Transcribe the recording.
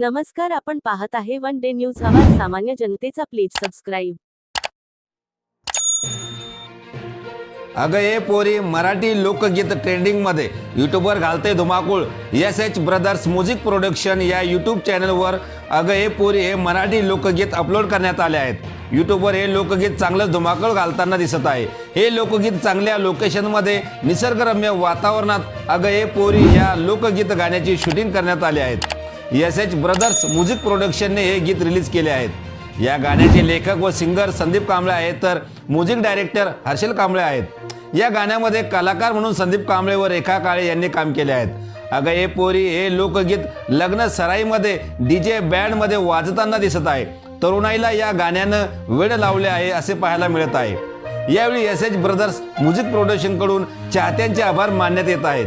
नमस्कार आपण पाहत आहे वन डे न्यूज. आवाज सामान्य जनतेचा प्लीज सबस्क्राईब. अगं ए पोरी मराठी लोकगीत ट्रेंडिंगमध्ये यूट्यूबवर घालते धुमाकूळ. S H brothers music production या यूट्यूब चॅनलवर अगं ए पोरी हे मराठी लोकगीत अपलोड करण्यात आले आहेत. यूट्यूबवर हे लोकगीत चांगलं धुमाकूळ घालताना दिसत आहे. हे लोकगीत चांगल्या लोकेशनमध्ये निसर्गरम्य वातावरणात अगं ए पोरी या लोकगीत गाण्याची शूटिंग करण्यात आले आहेत. एस एच ब्रदर्स म्युझिक प्रोडक्शनने हे गीत रिलीज केले आहेत. या गाण्याचे लेखक व सिंगर संदीप कांबळे आहेत तर म्युझिक डायरेक्टर हर्षल कांबळे आहेत. या गाण्यामध्ये कलाकार म्हणून संदीप कांबळे व रेखा काळे यांनी काम केले आहेत. अगं हे पोरी हे लोकगीत लग्न सराईमध्ये डी जे बँडमध्ये वाजताना दिसत आहे. तरुणाईला या गाण्यानं वेळ लावले आहे असे पाहायला मिळत आहे. यावेळी एस एच ब्रदर्स म्युझिक प्रोडक्शनकडून चाहत्यांचे आभार मानण्यात येत आहेत.